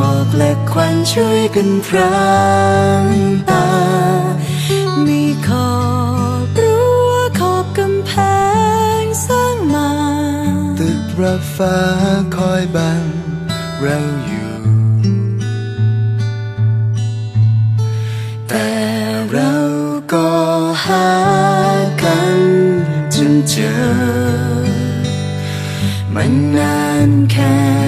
หมอกและควันช่วยกันพรางตา มีขอบรั้วขอบกำแพงสร้างมา ตึกระฟ้าคอยบังเราอยู่ แต่เราก็หากันจนเจอ มันนานแค่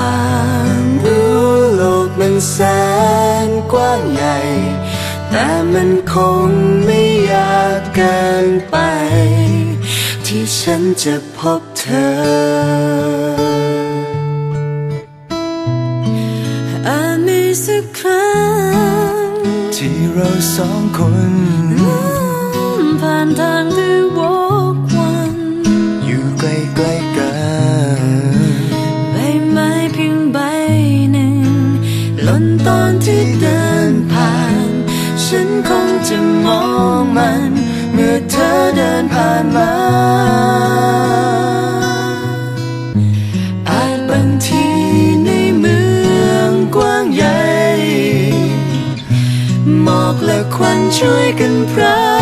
า แสนกว้างใหญ่ แต่มันคงไม่ยากเกินไป ที่ฉันจะพบเธออาจมีสักครั้ง ที่เราสองคนผ่านทาง ล่นตอนที่เดินผ่าน ฉันคงจะมองมัน เมื่อเธอเดินผ่านมาอาจบางทีในเมืองกว้างใหญ่หมอกและควันช่วยกันพรา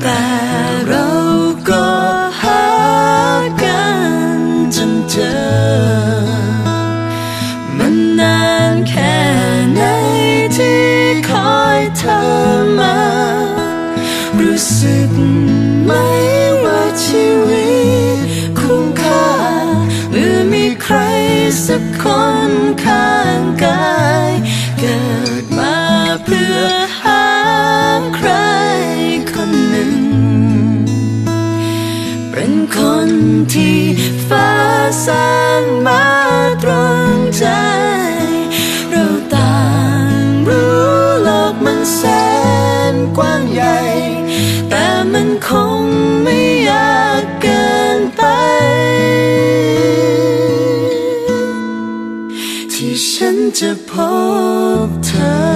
แต่เราก็หากันจนเจอ มันนานแค่ไหนที่คอยเธอมา รู้สึก ที่ฟ้าสร้างมาตรงใจ เราต่างรู้โลกมันแสนกว้างใหญ่ แต่มันคงไม่ยากเกินไป ที่ฉันจะพบเธอ